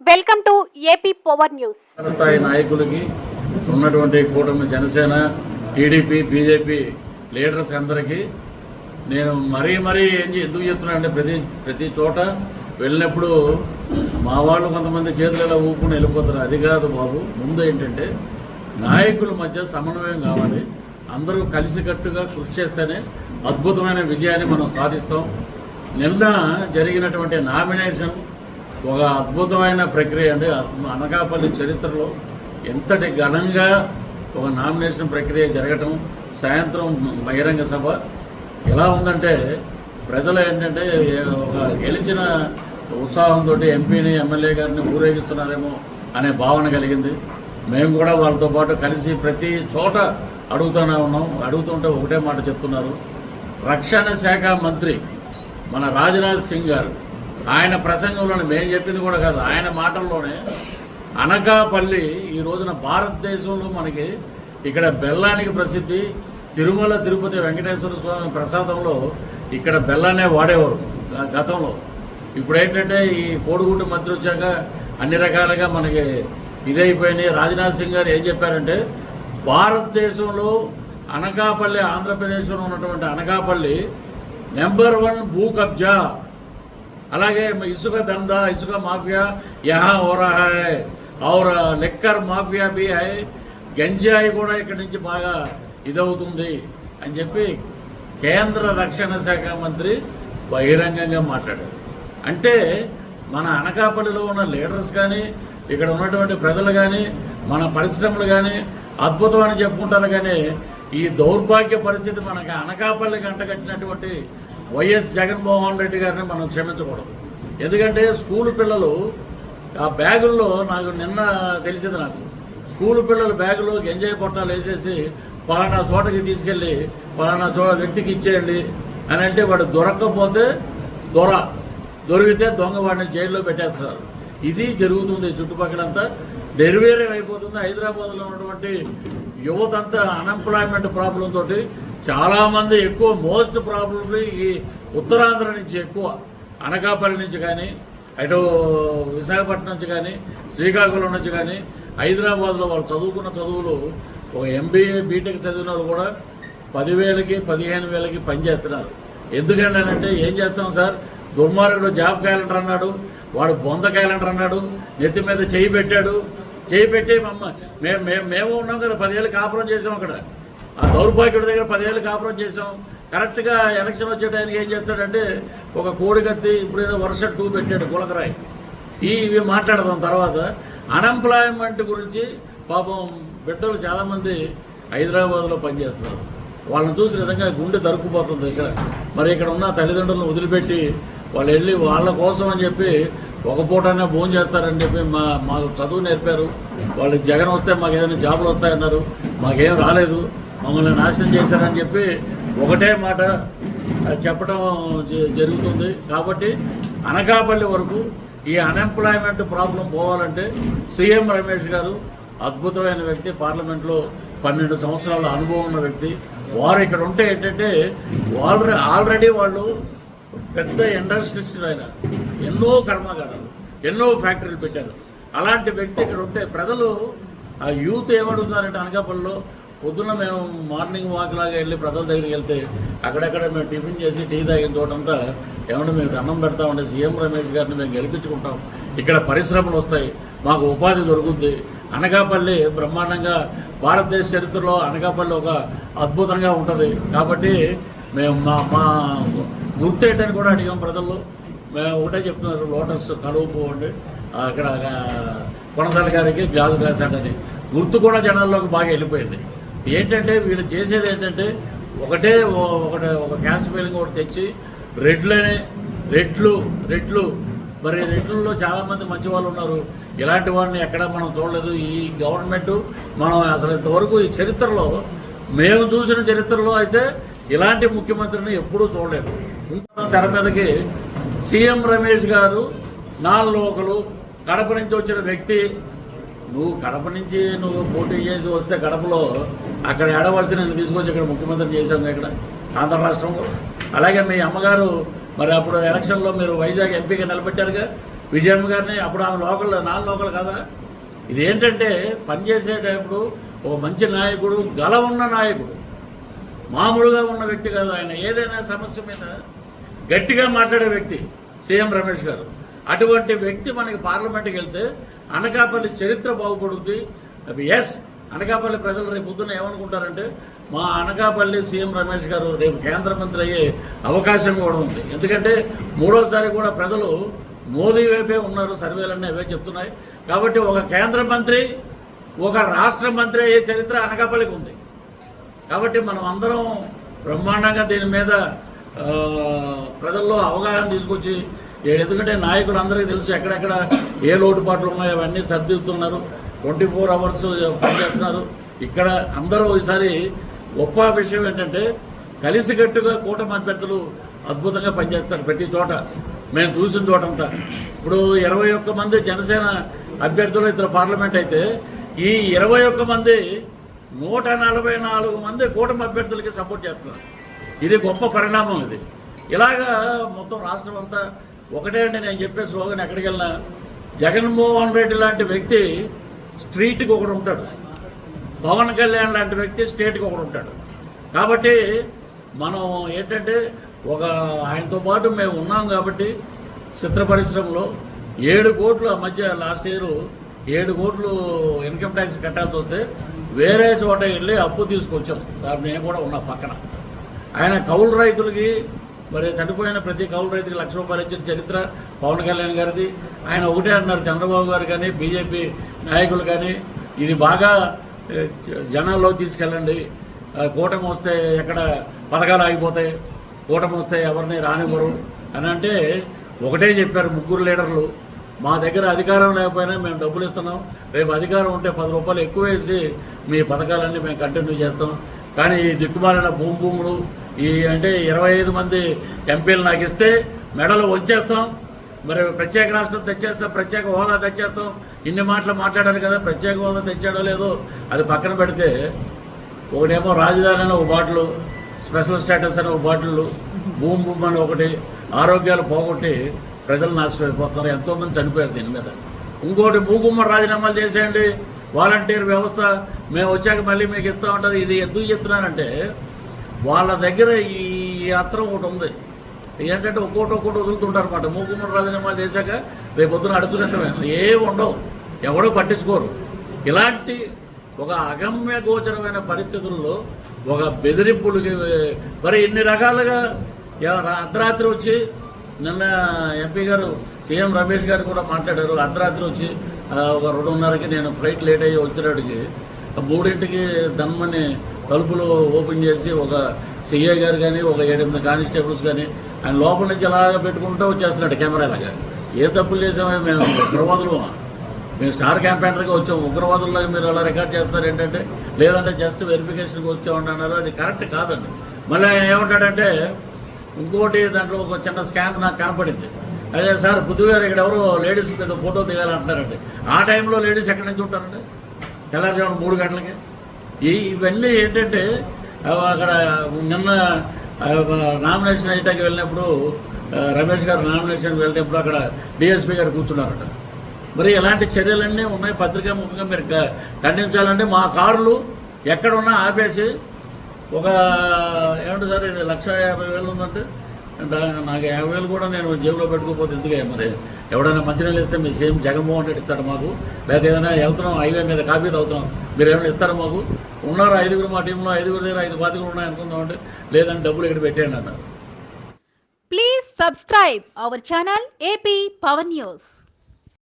Welcome to AP power news స్థాయి నాయకులకి ఉన్నటువంటి కూటమి జనసేన టీడీపీ బీజేపీ లీడర్స్ అందరికీ నేను మరీ మరీ ఏం ఎందుకు చెప్తున్నా అంటే ప్రతి ప్రతి చోట వెళ్ళినప్పుడు మా వాళ్ళు కొంతమంది చేతులు ఇలా ఊపుకుని వెళ్ళిపోతారు అది కాదు బాబు ముందు ఏంటంటే నాయకుల మధ్య సమన్వయం కావాలి. అందరూ కలిసికట్టుగా కృషి చేస్తేనే అద్భుతమైన విజయాన్ని మనం సాధిస్తాం. నిన్న జరిగినటువంటి నామినేషన్ ఒక అద్భుతమైన ప్రక్రియ అండి. అనకాపల్లి చరిత్రలో ఎంతటి ఘనంగా ఒక నామినేషన్ ప్రక్రియ జరగటం సాయంత్రం బహిరంగ సభ ఎలా ఉందంటే ప్రజలు ఏంటంటే ఒక గెలిచిన ఉత్సాహంతో ఎంపీని ఎమ్మెల్యే గారిని ఊరేగిస్తున్నారేమో అనే భావన కలిగింది. మేము కూడా వాళ్ళతో పాటు కలిసి ప్రతి చోట అడుగుతూనే ఉన్నాం. అడుగుతుంటే ఒకటే మాట చెప్తున్నారు. రక్షణ శాఖ మంత్రి మన రాజ్నాథ్ సింగ్ గారు ఆయన ప్రసంగంలోనే మేము చెప్పింది కూడా కాదు ఆయన మాటల్లోనే అనకాపల్లి ఈ రోజున భారతదేశంలో మనకి ఇక్కడ బెల్లానికి ప్రసిద్ధి తిరుమల తిరుపతి వెంకటేశ్వర స్వామి ప్రసాదంలో ఇక్కడ బెల్లానే వాడేవారు గతంలో. ఇప్పుడు ఏంటంటే ఈ కోడిగుడ్డు మంత్రి వచ్చాక అన్ని రకాలుగా మనకి ఇదైపోయినాయి. రాజ్నాథ్ సింగ్ గారు ఏం చెప్పారంటే భారతదేశంలో అనకాపల్లి ఆంధ్రప్రదేశ్లో ఉన్నటువంటి అనకాపల్లి నెంబర్ వన్ భూ కబ్జా అలాగే ఇసుక దందా ఇసుక మాఫియా యహా ఓరాహాయ్ రహా హై లిక్కర్ మాఫియా బి హై. గంజాయి కూడా ఇక్కడి నుంచి బాగా ఇదవుతుంది అని చెప్పి కేంద్ర రక్షణ శాఖ మంత్రి బహిరంగంగా మాట్లాడారు. అంటే మన అనకాపల్లిలో ఉన్న లీడర్స్ కానీ ఇక్కడ ఉన్నటువంటి ప్రజలు కానీ మన పరిశ్రమలు కానీ అద్భుతం అని చెప్పుకుంటారు కానీ ఈ దౌర్భాగ్య పరిస్థితి మనకి అనకాపల్లికి అంటగట్టినటువంటి వైఎస్ జగన్మోహన్ రెడ్డి గారిని మనం క్షమించకూడదు. ఎందుకంటే స్కూల్ పిల్లలు ఆ బ్యాగుల్లో నాకు నిన్న తెలిసింది నాకు. స్కూల్ పిల్లలు బ్యాగులో ఎంజాయ్ పొట్టాలు వేసేసి పలానా చోటకి తీసుకెళ్ళి పలానా చోట వ్యక్తికి ఇచ్చేయండి అని అంటే వాడు దొరక్కపోతే దొర. దొరికితే దొంగ వాడిని జైల్లో పెట్టేస్తున్నారు. ఇది జరుగుతుంది చుట్టుపక్కలంతా. డెరివేరియన్ అయిపోతుంది హైదరాబాద్లో ఉన్నటువంటి యువత అంతా అన్ఎంప్లాయ్మెంట్ ప్రాబ్లం తోటి చాలామంది ఎక్కువ మోస్ట్ ప్రాబ్లమ్లీ ఈ ఉత్తరాంధ్ర నుంచి ఎక్కువ అనకాపల్లి నుంచి కానీ అటు విశాఖపట్నం నుంచి కానీ శ్రీకాకుళం నుంచి కానీ హైదరాబాద్లో వాళ్ళు చదువుకున్న చదువులు ఒక ఎంబీఏ బీటెక్ చదివిన వాళ్ళు కూడా పదివేలకి పదిహేను వేలకి పనిచేస్తున్నారు ఎందుకంటే అంటే ఏం చేస్తాం సార్? దుర్మార్గుడు జాబ్ క్యాలెండర్ అన్నాడు వాడు బొంద క్యాలెండర్ అన్నాడు నెత్తి మీద చేయి పెట్టాడు. చేయి పెట్టి మమ్మ మేము మేము మేము ఉన్నాం కదా పదివేలు కాపురం చేసాం అక్కడ. ఆ దౌర్భాగ్యుడి దగ్గర పదేళ్ళు కాపురం చేసాం కరెక్ట్గా ఎలక్షన్ వచ్చే టైంకి ఏం చేస్తాడంటే ఒక కోడికత్తి ఇప్పుడు ఏదో వరుస టూ పెట్టాడు గులకరాయి. ఈ ఇవి మాట్లాడదాం తర్వాత. అన్ఎంప్లాయ్మెంట్ గురించి పాపం బిడ్డలు చాలామంది హైదరాబాద్లో పనిచేస్తున్నారు. వాళ్ళని చూసి నిజంగా గుండె తరుక్కుపోతుంది ఇక్కడ. మరి ఇక్కడ ఉన్న తల్లిదండ్రులను వదిలిపెట్టి వాళ్ళు వెళ్ళి వాళ్ళ కోసం అని చెప్పి ఒక పూటనే భోజనం చేస్తారని చెప్పి మా మాకు చదువు నేర్పారు. వాళ్ళు జగన్ వస్తే మాకు ఏదైనా జాబులు వస్తాయన్నారు. మాకేం రాలేదు. మమ్మల్ని నాశనం చేశారని చెప్పి ఒకటే మాట చెప్పడం జ- జరుగుతుంది. కాబట్టి అనకాపల్లి వరకు ఈ అన్ఎంప్లాయ్మెంట్ ప్రాబ్లం పోవాలంటే సీఎం రమేష్ గారు అద్భుతమైన వ్యక్తి పార్లమెంట్లో పన్నెండు సంవత్సరాల అనుభవం ఉన్న వ్యక్తి. వారు ఇక్కడ ఉంటే ఏంటంటే ఆల్రెడీ ఆల్రెడీ వాళ్ళు పెద్ద ఇండస్ట్రీస్ ఆయన. ఎన్నో కర్మాగారాలు ఎన్నో ఫ్యాక్టరీలు పెట్టారు. అలాంటి వ్యక్తి ఇక్కడ ఉంటే ప్రజలు ఆ యూత్ ఏమడుగుతారంటే అనకాపల్లిలో పొద్దున్న మేము మార్నింగ్ వాక్ లాగా వెళ్ళి ప్రజల దగ్గరికి వెళ్తే అక్కడక్కడ మేము టిఫిన్ చేసి టీ తాగిన తోటంతా ఏమన్నా మేము దండం ఉండే సీఎం రమేష్ గారిని మేము గెలిపించుకుంటాం. ఇక్కడ పరిశ్రమలు వస్తాయి. మాకు ఉపాధి దొరుకుద్ది. అనకాపల్లి బ్రహ్మాండంగా భారతదేశ చరిత్రలో అనకాపల్లి ఒక అద్భుతంగా ఉంటుంది. కాబట్టి మేము మా మా గుర్తు కూడా అడిగాం ప్రజల్లో. మేము ఒకటే చెప్తున్నారు లోటస్ కలువు పోండి అక్కడ కొనసాల గారికి గ్లాసు గ్లాస్ గుర్తు కూడా జనాల్లోకి బాగా వెళ్ళిపోయింది. ఏంటంటే వీళ్ళు చేసేది ఏంటంటే ఒకటే ఒకటే ఒక గ్యాస్ ఫీలింగ్ ఒకటి తెచ్చి రెడ్లనే రెడ్లు రెడ్లు. మరి రెడ్లలో చాలామంది మంచి వాళ్ళు ఉన్నారు. ఇలాంటి వాడిని ఎక్కడ మనం చూడలేదు. ఈ గవర్నమెంట్ మనం అసలు ఇంతవరకు ఈ చరిత్రలో మేము చూసిన చరిత్రలో అయితే ఇలాంటి ముఖ్యమంత్రిని ఎప్పుడూ చూడలేదు. ఇంకా తెర మీదకి సీఎం రమేష్ గారు నాలుగు లోకలు కడప నుంచి వచ్చిన వ్యక్తి నువ్వు కడప నుంచి నువ్వు పోటీ చేసి వస్తే కడపలో అక్కడ ఏడవలసి నేను తీసుకొచ్చి ఇక్కడ ముఖ్యమంత్రి చేశాను ఇక్కడ ఆంధ్ర రాష్ట్రంలో. అలాగే మీ అమ్మగారు మరి అప్పుడు ఎలక్షన్లో మీరు వైజాగ్ ఎంపీగా నిలబెట్టారుగా. విజయమ్మ గారిని అప్పుడు ఆమె లోకల్ నాలుగు లోకల్ కదా? ఇది ఏంటంటే పనిచేసేటప్పుడు ఒక మంచి నాయకుడు గల ఉన్న నాయకుడు మామూలుగా ఉన్న వ్యక్తి కాదు ఆయన. ఏదైనా సమస్య మీద గట్టిగా మాట్లాడే వ్యక్తి సీఎం రమేష్ గారు. అటువంటి వ్యక్తి మనకి పార్లమెంట్కి వెళ్తే అనకాపల్లి చరిత్ర బాగుపడుతుంది ఎస్ అనకాపల్లి ప్రజలు రేపు పొద్దున్న ఏమనుకుంటారంటే మా అనకాపల్లి సీఎం రమేష్ గారు రేపు కేంద్ర మంత్రి అయ్యే అవకాశం కూడా ఉంది. ఎందుకంటే మూడోసారి కూడా ప్రజలు మోదీ వైపే ఉన్నారు సర్వేలన్నీ అవే చెప్తున్నాయి. కాబట్టి ఒక కేంద్ర మంత్రి ఒక రాష్ట్ర మంత్రి అయ్యే చరిత్ర అనకాపల్లికి ఉంది. కాబట్టి మనం అందరం బ్రహ్మాండంగా దీని మీద ప్రజల్లో అవగాహన తీసుకొచ్చి ఎందుకంటే నాయకులు అందరికీ తెలుసు ఎక్కడెక్కడ ఏ లోటుపాట్లు ఉన్నాయో అవన్నీ సర్దిద్దుతున్నారు. ట్వంటీ ఫోర్ అవర్స్ పనిచేస్తున్నారు ఇక్కడ అందరూ ఈసారి గొప్ప విషయం ఏంటంటే కలిసికట్టుగా కూటమి అభ్యర్థులు అద్భుతంగా పనిచేస్తారు ప్రతి చోట. మేము చూసిన చోటంతా. ఇప్పుడు ఇరవై ఒక్క మంది జనసేన అభ్యర్థులు ఇద్దరు పార్లమెంట్ అయితే ఈ ఇరవై ఒక్క మంది నూట నలభై నాలుగు మంది కూటమి అభ్యర్థులకి సపోర్ట్ చేస్తున్నారు. ఇది గొప్ప పరిణామం ఇది. ఇలాగా మొత్తం రాష్ట్రం అంతా ఒకటే అండి నేను చెప్పే స్లోగన్ ఎక్కడికి వెళ్ళినా. జగన్మోహన్ రెడ్డి లాంటి వ్యక్తి స్ట్రీట్కి ఒకడు ఉంటాడు. పవన్ కళ్యాణ్ లాంటి వ్యక్తి స్టేట్కి ఒకడు ఉంటాడు. కాబట్టి మనం ఏంటంటే ఒక ఆయనతో పాటు మేము ఉన్నాం కాబట్టి చిత్ర పరిశ్రమలో ఏడు కోట్లు ఆ మధ్య లాస్ట్ ఇయర్ ఏడు కోట్లు ఇన్కమ్ ట్యాక్స్ కట్టాల్సి వస్తే వేరే చోట వెళ్ళి అప్పు తీసుకొచ్చాం. దాన్ని నేను కూడా ఉన్నా పక్కన. ఆయన కౌలు రైతులకి మరి చనిపోయిన ప్రతి కౌలు రైతుకి లక్ష రూపాయలు ఇచ్చిన చరిత్ర పవన్ కళ్యాణ్ గారిది. ఆయన ఒకటే అన్నారు చంద్రబాబు గారు కానీ బీజేపీ నాయకులు కానీ ఇది బాగా ఏ, జనాల్లో తీసుకెళ్ళండి. కూటమి వస్తే ఎక్కడ పథకాలు ఆగిపోతాయి కూటమి వస్తే ఎవరిని రానివ్వరు అని అంటే ఒకటే చెప్పారు ముగ్గురు లీడర్లు. మా దగ్గర అధికారం లేకపోయినా మేము డబ్బులు ఇస్తున్నాం. రేపు అధికారం ఉంటే పది రూపాయలు ఎక్కువ వేసి మీ పథకాలన్నీ మేము కంటిన్యూ చేస్తాం. కానీ ఈ దిక్కుమాలిన భూమి భూములు ఈ అంటే ఇరవై ఐదు మంది ఎంపీలు నాకు ఇస్తే మెడలు వచ్చేస్తాం మరి ప్రత్యేక రాష్ట్రం తెచ్చేస్తాం ప్రత్యేక హోదా తెచ్చేస్తాం. ఇన్ని మాటలు మాట్లాడారు కదా ప్రత్యేక హోదా తెచ్చాడో లేదో అది పక్కన పెడితే ఒకటేమో రాజధాని అని ఒక బాటిల్ స్పెషల్ స్టేటస్ అని ఒక బాటిల్ భూమి భూమి అని ఒకటి ఆరోగ్యాలు పోగొట్టి ప్రజలు నాశనం అయిపోతున్నారు. ఎంతోమంది చనిపోయారు దీని మీద. ఇంకోటి భూకుమ్మ రాజీనామాలు చేసేయండి. వాలంటీర్ వ్యవస్థ మేము వచ్చాక మళ్ళీ మీకు ఇస్తా ఉంటుంది. ఇది ఎందుకు చెప్తున్నానంటే వాళ్ళ దగ్గర ఈ అస్త్రం ఒకటి ఉంది. ఏంటంటే ఒక్కోటి ఒక్కోటి వదులుతుంటారు అనమాట మూకుమ్మడి రాజీనామాలు చేశాక రేపు పొద్దున అడుగుతుంటే ఏమి ఉండవు. ఎవడో పట్టించుకోరు. ఇలాంటి ఒక అగమ్య గోచరమైన పరిస్థితుల్లో ఒక బెదిరింపులకి మరి ఇన్ని రకాలుగా అర్ధరాత్రి వచ్చి నిన్న ఎంపీ గారు సీఎం రమేష్ గారు కూడా మాట్లాడారు. అర్ధరాత్రి వచ్చి ఒక రెండున్నరకి నేను ఫ్లైట్ లేట్ అయ్యి వచ్చినడికి మూడింటికి దమ్మని తలుపులు ఓపెన్ చేసి ఒక సిఐ గారు కానీ ఒక ఏడెనిమిది కానిస్టేబుల్స్ కానీ ఆయన లోపల నుంచి అలాగ పెట్టుకుంటూ వచ్చేస్తున్నాడు కెమెరాలాగా ఏ తప్పులు చేసామో మేము ఉగ్రవాదులు మేము స్టార్ క్యాంపెయినర్గా వచ్చాం ఉగ్రవాదుల్లాగా మీరు అలా రికార్డ్ చేస్తారు ఏంటంటే లేదంటే జస్ట్ వెరిఫికేషన్కి వచ్చామండి అన్నారు. అది కరెక్ట్ కాదండి. మళ్ళీ ఆయన ఏమంటాడంటే ఇంకోటి దాంట్లో ఒక చిన్న స్కామ్ నాకు కనపడింది. అదే సార్ బుద్ధిగారు ఇక్కడ ఎవరో లేడీస్ మీద ఫోటో దిగాలంటున్నారండి. ఆ టైంలో లేడీస్ ఎక్కడి నుంచి ఉంటారండి? తెల్లారుజామున మూడు గంటలకి? ఇవన్నీ ఏంటంటే అక్కడ నిన్న నామినేషన్ అయ్యటానికి వెళ్ళినప్పుడు రమేష్ గారు నామినేషన్కి వెళ్ళినప్పుడు అక్కడ డిఎస్పీ గారు కూర్చున్నారట. మరి ఎలాంటి చర్యలన్నీ ఉన్నాయి? పత్రికా ముఖంగా మీరు ఖండించాలంటే మా కార్లు ఎక్కడున్నా ఆపేసి ఒక ఏమంటారు సార్ ఇది లక్ష యాభై వేలు ఉందంటే నాకు యాభై వేలు కూడా నేను జేబులో పెట్టుకోకపోతే ఎందుకే మరి? ఎవడైనా మంచినీళ్ళు ఇస్తే మీ సేమ్ జగన్మోహన్ రెడ్డి ఇస్తాడు మాకు. లేదా ఏదైనా వెళ్తున్నాం హైవే మీద కాపీ తాగుతున్నాం. మీరు ఏమైనా ఇస్తారా మాకు? ఉన్నారు ఐదుగురు మా టీంలో? ఐదుగురు దగ్గర ఐదు బాతికులు ఉన్నాయి అనుకుందాం అంటే లేదని డబ్బులు ఇక్కడ పెట్టేయండి అన్నారు please subscribe our channel AP Pawan news